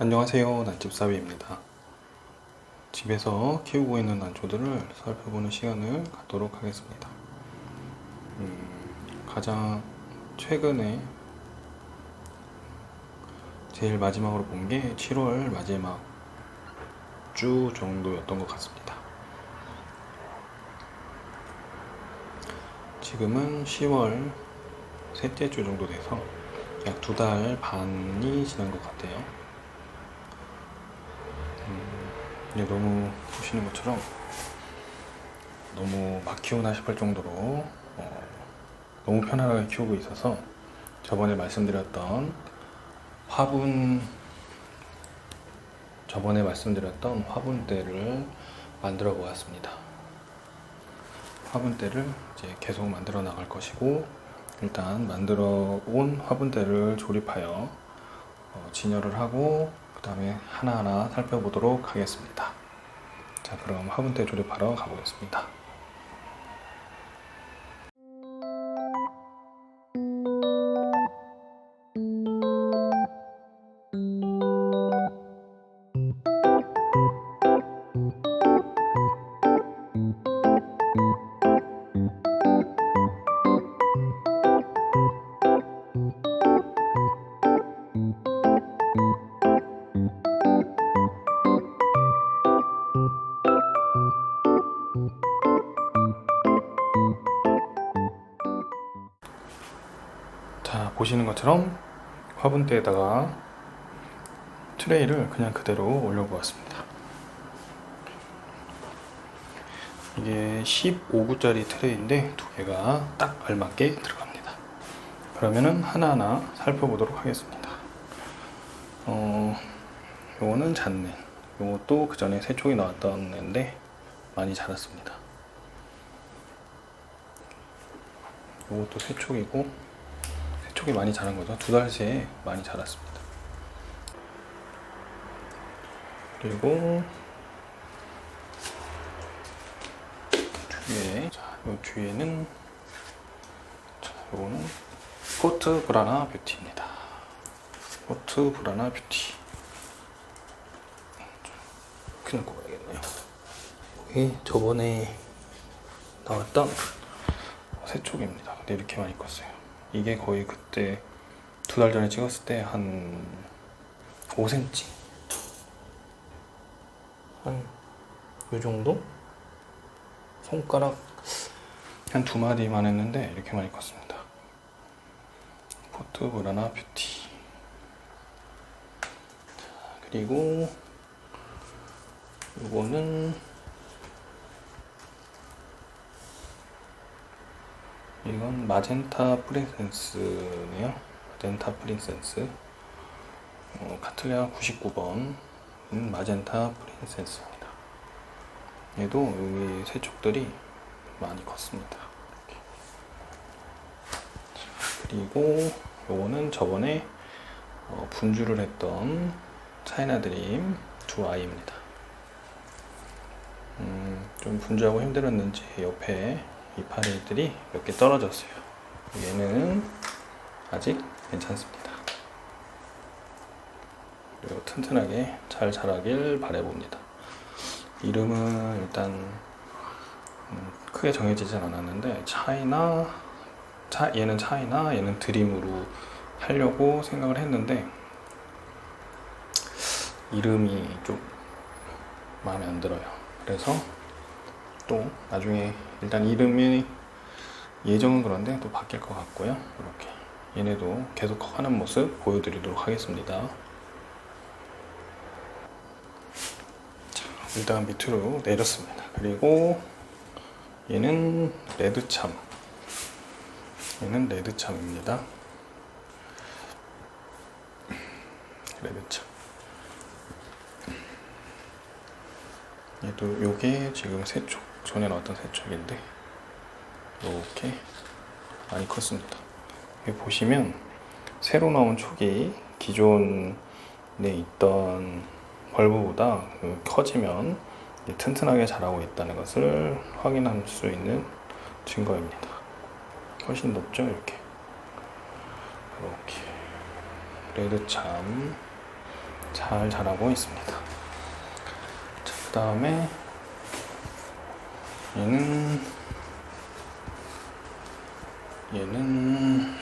안녕하세요. 난집사위입니다. 집에서 키우고 있는 난초들을 살펴보는 시간을 갖도록 하겠습니다. 음, 가장 최근에 제일 마지막으로 본 게 7월 마지막 주 정도였던 것 같습니다. 지금은 10월 셋째 주 정도 돼서 약 두 달 반이 지난 것 같아요 이게 너무 보시는 것처럼 너무 막 키우나 싶을 정도로 어, 너무 편안하게 키우고 있어서 저번에 말씀드렸던 화분 저번에 말씀드렸던 화분대를 만들어 보았습니다. 화분대를 이제 계속 만들어 나갈 것이고 일단 만들어 온 화분대를 조립하여 어, 진열을 하고 그 다음에 하나하나 살펴보도록 하겠습니다. 자, 그럼 화분대 조립하러 가보겠습니다. 자, 보시는 것처럼 화분대에다가 트레이를 그냥 그대로 올려보았습니다. 이게 15구짜리 트레이인데 두 개가 딱 알맞게 들어갑니다. 그러면은 하나하나 살펴보도록 하겠습니다. 어, 요거는 잣내. 요것도 그 전에 세촉이 나왔던 애인데 많이 자랐습니다. 요것도 세촉이고 세촉이 많이 자란 거죠. 두 달 새에 많이 자랐습니다. 그리고 뒤에 자, 요 뒤에는 자, 요거는 포트 브라나 뷰티입니다. 포트 브라나 뷰티. 그냥 꼽아야겠네요. 여기 저번에 나왔던 세촉입니다. 근데 이렇게 많이 컸어요. 이게 거의 그때 두 달 전에 찍었을 때 한 5cm? 한요 정도? 손가락 한 두 마디만 했는데 이렇게 많이 컸습니다. 포트 브라나 뷰티. 자, 그리고 이거는 이건 마젠타 프린센스네요. 마젠타 프린센스. 어, 카틀리아 99번 음, 마젠타 프린센스입니다. 얘도 여기 세척들이 많이 컸습니다. 그리고 요거는 저번에 어, 분주를 했던 차이나 드림 두 아이입니다. 음, 좀 분주하고 힘들었는지 옆에 이파리들이 몇 개 떨어졌어요. 얘는 아직 괜찮습니다. 그리고 튼튼하게 잘 자라길 바래봅니다. 이름은 일단 음, 크게 정해지진 않았는데 차이나 차, 얘는 차이나 얘는 드림으로 하려고 생각을 했는데 이름이 좀 마음에 안 들어요. 그래서 또 나중에 일단 이름이 예정은 그런데 또 바뀔 것 같고요. 이렇게 얘네도 계속 커가는 모습 보여드리도록 하겠습니다. 자, 일단 밑으로 내렸습니다. 그리고 얘는 레드참. 얘는 레드참입니다. 레드참. 얘도 요게 지금 세촉 전에 나왔던 세척인데 이렇게 많이 컸습니다. 여기 보시면 새로 나온 촉이 기존에 있던 벌브보다 그 커지면 튼튼하게 자라고 있다는 것을 확인할 수 있는 증거입니다. 훨씬 높죠 이렇게 이렇게 레드 참 잘 자라고 있습니다. 자, 그 다음에 얘는 얘는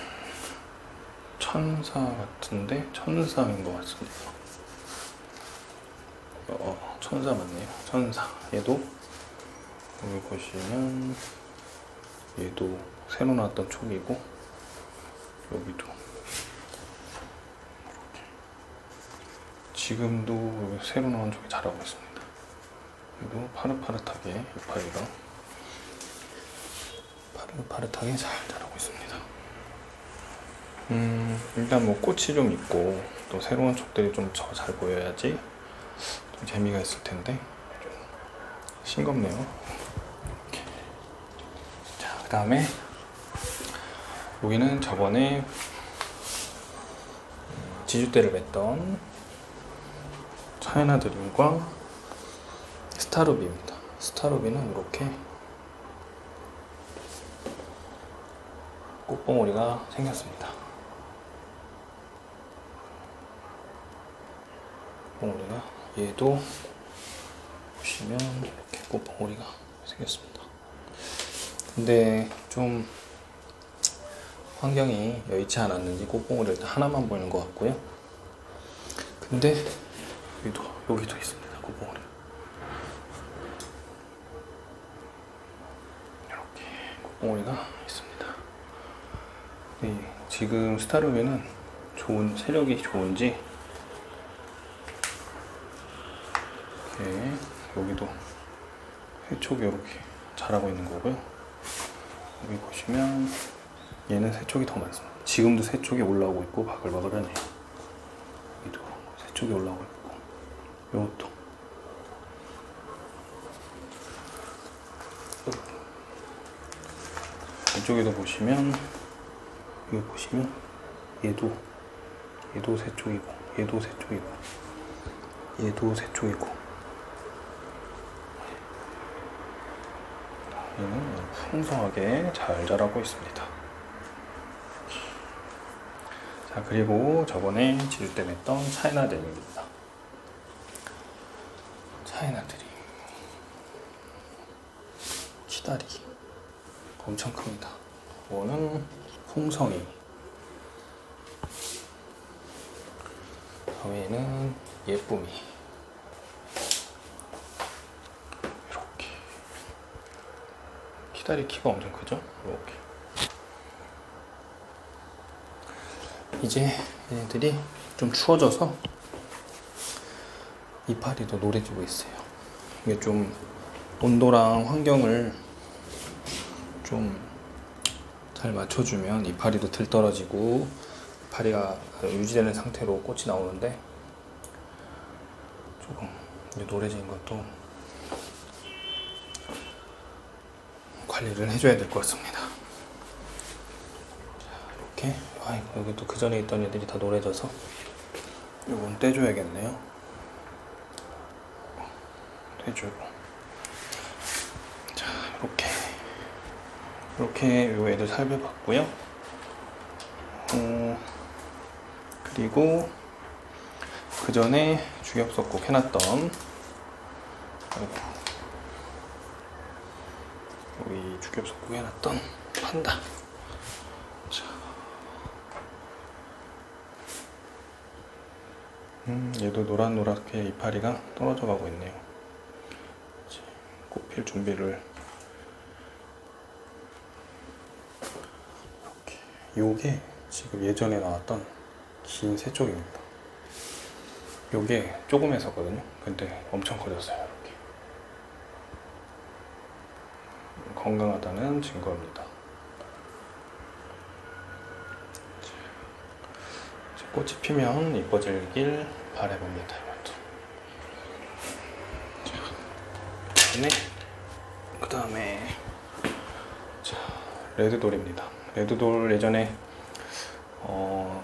천사 같은데 천사인 것 같습니다. 어, 천사 맞네요. 천사. 얘도 여기 보시면 얘도 새로 나왔던 촉이고 여기도. 지금도 새로 나온 촉이 자라고 있습니다. 얘도 파릇파릇하게 이파리가 파릇파릇하게 잘 자라고 있습니다. 음, 일단 뭐 꽃이 좀 있고 또 새로운 촉들이 좀 더 잘 보여야지 좀 재미가 있을 텐데 좀 싱겁네요. 자, 그 다음에 여기는 저번에 음, 지주대를 맺던 차이나 드림과 스타루비입니다. 스타루비는 이렇게 꽃봉오리가 생겼습니다. 꽃봉오리가 얘도 보시면 이렇게 꽃봉오리가 생겼습니다. 근데 좀 환경이 여의치 않았는지 꽃봉오리 일단 하나만 보이는 것 같고요. 근데 여기도 여기도 있습니다. 꽃봉오리. 이렇게 꽃봉오리가 있습니다. 네, 지금 스타루비는 좋은 세력이 좋은지 이렇게 여기도 해촉이 이렇게 자라고 있는 거고요. 여기 보시면 얘는 새촉이 더 많습니다. 지금도 새촉이 올라오고 있고 바글바글하네요. 여기도 새촉이 올라오고 있고 이것도 이쪽에도 보시면 여기 보시면 얘도 얘도 새쪽이고 얘도 새쪽이고 얘도 새쪽이고 얘는 풍성하게 잘 자라고 있습니다. 자 그리고 저번에 지를 때 냈던 차이나드림입니다. 차이나드림 키다리 엄청 큽니다. 이거는 홍성이 다음에는 예쁨이 이렇게 키다리 키가 엄청 크죠? 이렇게 이제 얘네들이 좀 추워져서 이파리 도 노래지고 있어요. 이게 좀 온도랑 환경을 좀 잘 맞춰주면 이파리도 들 떨어지고 이파리가 유지되는 상태로 꽃이 나오는데 조금 이제 노래진 것도 관리를 해줘야 될 것 같습니다. 자, 이렇게 아 여기 또 그 전에 있던 애들이 다 노래져서 이건 떼줘야겠네요. 떼주고 자 이렇게 이렇게 요 애들 살펴봤고요. 어, 그리고 그 전에 주엽석곡 해놨던 여기 주엽석곡 해놨던 판다. 자, 음, 얘도 노란노랗게 이파리가 떨어져 가고 있네요. 꽃필 준비를 이렇게. 요게 지금 예전에 나왔던 긴 새 쪽입니다. 요게 조금 했었거든요. 근데 엄청 커졌어요. 이렇게. 건강하다는 증거입니다. 꽃이 피면 이뻐지길 바라봅니다. 이것도. 자, 네. 그 다음에 자 레드돌입니다. 레드돌 예전에 어,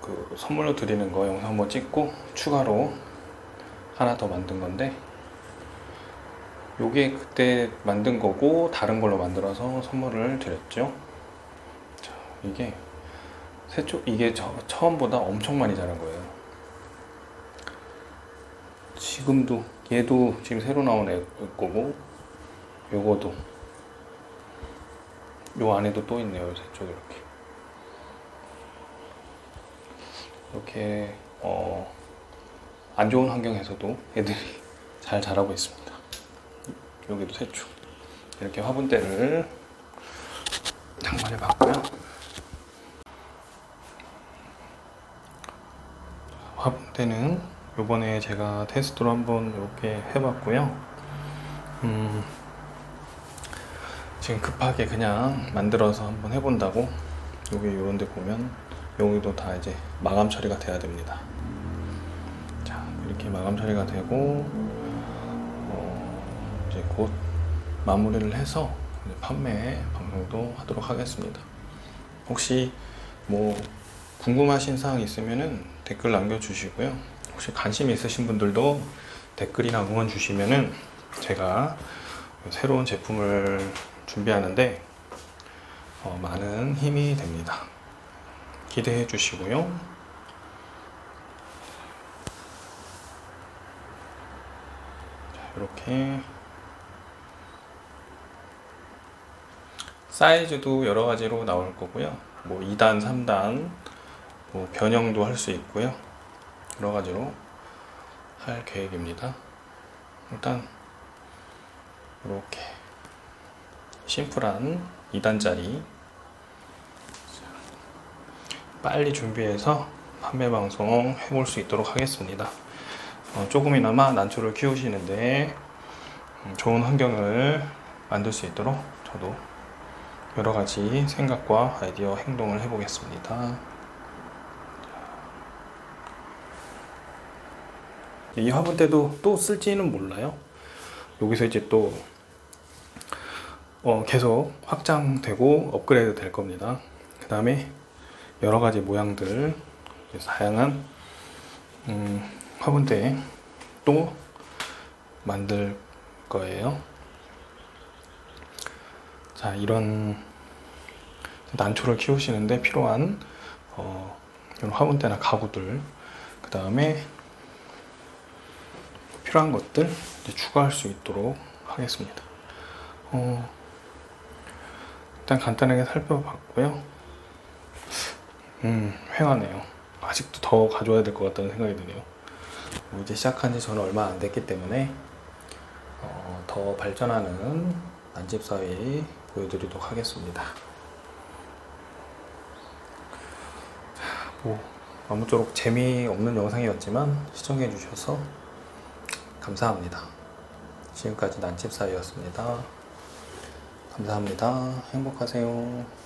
그 선물로 드리는 거 영상 한번 찍고 추가로 하나 더 만든 건데 요게 그때 만든 거고 다른 걸로 만들어서 선물을 드렸죠. 자, 이게 새쪽 이게 저, 처음보다 엄청 많이 자란 거예요. 지금도 얘도 지금 새로 나온 애 거고 요거도 요 안에도 또 있네요 세쪽 이렇게. 이렇게 어, 안 좋은 환경에서도 애들이 잘 자라고 있습니다. 여기도 세축 이렇게 화분대를 장만해 봤고요. 화분대는 요번에 제가 테스트로 한번 이렇게 해봤고요. 음, 지금 급하게 그냥 만들어서 한번 해본다고? 여기 이런 데 보면 여기도 다 이제 마감 처리가 돼야 됩니다. 자 이렇게 마감 처리가 되고 어, 이제 곧 마무리를 해서 판매 방송도 하도록 하겠습니다. 혹시 뭐 궁금하신 사항 있으면은 댓글 남겨주시고요. 혹시 관심 있으신 분들도 댓글이나 응원 주시면은 제가 새로운 제품을 준비하는데 어, 많은 힘이 됩니다. 기대해 주시고요. 자, 이렇게 사이즈도 여러 가지로 나올 거고요. 뭐 2단, 3단, 뭐 변형도 할 수 있고요. 여러 가지로 할 계획입니다. 일단 이렇게 심플한 2단짜리 빨리 준비해서 판매 방송 해볼 수 있도록 하겠습니다. 어, 조금이나마 난초를 키우시는데 음, 좋은 환경을 만들 수 있도록 저도 여러 가지 생각과 아이디어 행동을 해보겠습니다. 이 화분대도 또 쓸지는 몰라요. 여기서 이제 또 어, 계속 확장되고 업그레이드 될 겁니다. 그 다음에 여러 가지 모양들, 다양한 음, 화분대 또 만들 거예요. 자, 이런 난초를 키우시는데 필요한 어, 이런 화분대나 가구들, 그 다음에 필요한 것들 추가할 수 있도록 하겠습니다. 어, 일단 간단하게 살펴봤고요. 음, 횡하네요. 아직도 더 가져와야 될 것 같다는 생각이 드네요. 뭐 이제 시작한 지 저는 얼마 안 됐기 때문에 어, 더 발전하는 난집 사회 보여드리도록 하겠습니다. 자, 뭐 아무쪼록 재미없는 영상이었지만 시청해 주셔서 감사합니다. 지금까지 난집사이였습니다. 감사합니다. 행복하세요.